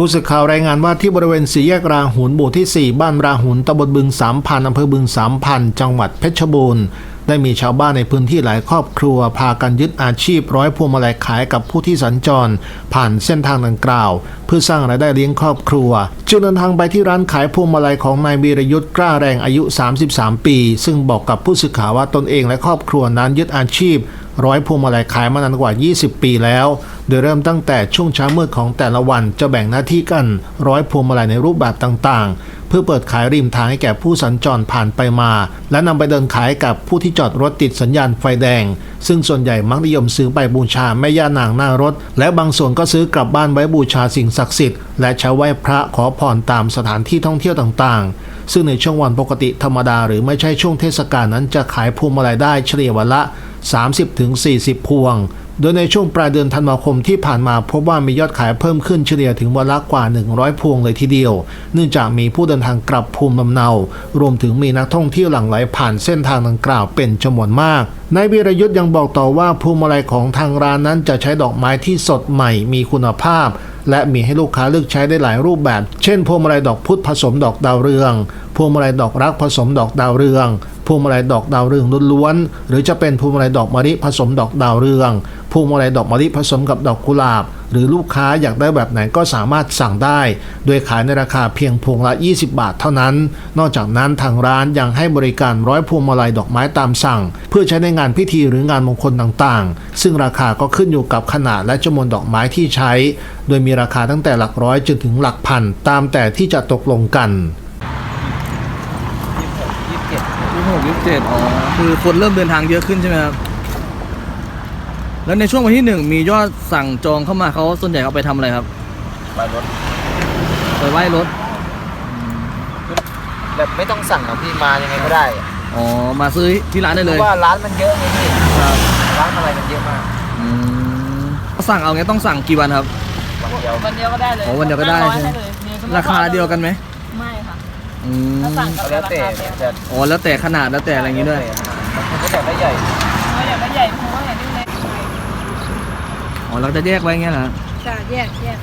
ผู้สื่อข่าวรายงานว่าที่บริเวณสี่แยกราหุนหมู่ที่ 4 บ้านราหุนตำบลบึงสามพันอำเภอบึงสามพันจังหวัดเพชรบูรณ์ได้มีชาวบ้านในพื้นที่หลายครอบครัว พากันยึดอาชีพร้อยพวงมาลัยขายกับผู้ที่สัญจร ผ่านเส้นทางดังกล่าว เพื่อสร้างรายได้เลี้ยงครอบครัว จึงเดินทางไปที่ร้านขายพวงมาลัยของนายวีรยุทธ์กล้าแรงอายุ 33 ปี ซึ่งบอกกับผู้สื่อข่าวว่าตนเองและครอบครัวนั้นยึดอาชีพ ร้อยพวงมาลัยขายมานานกว่า 20 ปีแล้ว โดยเริ่มตั้งแต่ช่วงเช้ามืดของแต่ละวันจะแบ่งหน้าที่กันร้อยพวงมาลัยในรูปแบบต่างๆ เพื่อเปิดขายริมทางให้แก่ผู้สัญจรผ่านไปมา และนำไปเดินขายกับผู้ที่จอดรถติดสัญญาณไฟแดง ซึ่งส่วนใหญ่มักนิยมซื้อไปบูชาแม่ย่านางหน้ารถ และบางส่วนก็ซื้อกลับบ้านไว้บูชาสิ่งศักดิ์สิทธิ์และใช้ไหว้พระขอพรตามสถานที่ท่องเที่ยวต่างๆซึ่งในช่วงวันปกติธรรมดาหรือไม่ใช่ช่วงเทศกาลนั้นจะขายพวงมาลัยได้เฉลี่ยวันละ 30-40 พวง โดยในช่วงปลายเดือนธันวาคมที่ผ่านมาพบว่ามียอดขายเพิ่มขึ้นเฉลี่ยถึงวันละกว่า 100 พวงเลยทีเดียว เนื่องจากมีผู้เดินทางกลับภูมิลำเนา รวมถึงมีนักท่องเที่ยวหลั่งไหลผ่านเส้นทางดังกล่าวเป็นจำนวนมากนายวีรยุทธ์ยังบอกต่อว่าพวงมาลัยของทางร้านนั้นจะใช้ดอกไม้ที่สดใหม่มีคุณภาพ และมีให้ลูกค้าเลือกใช้ได้หลายรูปแบบ เช่นพวงมาลัยดอกพุธผสมดอกดาวเรือง พวงมาลัยดอกรักผสมดอกดาวเรือง พวงมาลัยดอกดาวเรืองล้วนๆ หรือจะเป็นพวงมาลัยดอกมะลิผสมดอกดาวเรือง พวงมาลัยดอกมะลิผสมกับดอกกุหลาบ หรือลูกค้าอยากได้แบบไหนก็สามารถสั่งได้ โดยขายในราคาเพียงพวงละ 20 บาทเท่านั้น นอกจากนั้นทางร้านยังให้บริการร้อยพวงมาลัยดอกไม้ตามสั่ง เพื่อใช้ในงานพิธีหรืองานมงคลต่างๆ ซึ่งราคาก็ขึ้นอยู่กับขนาดและจำนวนดอกไม้ที่ใช้ โดยมีราคาตั้งแต่หลักร้อยจนถึงหลักพันตามแต่ที่จะตกลงกัน ยี่สิบเจ็ด ยี่ หกยี่สิบเจ็ดอ๋อ คือคนเริ่มเดินทางเยอะขึ้นใช่ไหมครับ แล้วในช่วงวันที่หนึ่งมียอดสั่งจองเข้ามาเขาส่วนใหญ่เอาไปทำอะไรครับ ไปรถไปไหว้รถ แบบไม่ต้องสั่งหรอกพี่มายังไงก็ได้อ๋อ มาซื้อที่ร้านได้เพเลยราะว่าร้านมันเยอะไงพี่ครับร้านอะไรมันเยอะมากอืมสั่งเอาไงต้องสั่งกี่วันครับ วันเดียววันเดียวก็ได้เลยอ๋อวันเดียวก็ได้ห้าร้อใช่ไหมเลยมีสมมุติราคาเดียวกันไหมไม่ค่ะ อืมถ้าสั่งก็แล้วแต่ราคาเดียวแต่อ๋อแล้วแต่ขนาดแล้วแต่อะไรอย่างงี้ด้วยมันก็แต่ไม่ใหญ่ไม่ใหญ่ไม่ใหญ่เพราะว่าอย่างนี้เล็กอ๋อเราจะแยกไว้อย่างเงี้ยเหรอจะแยกแยก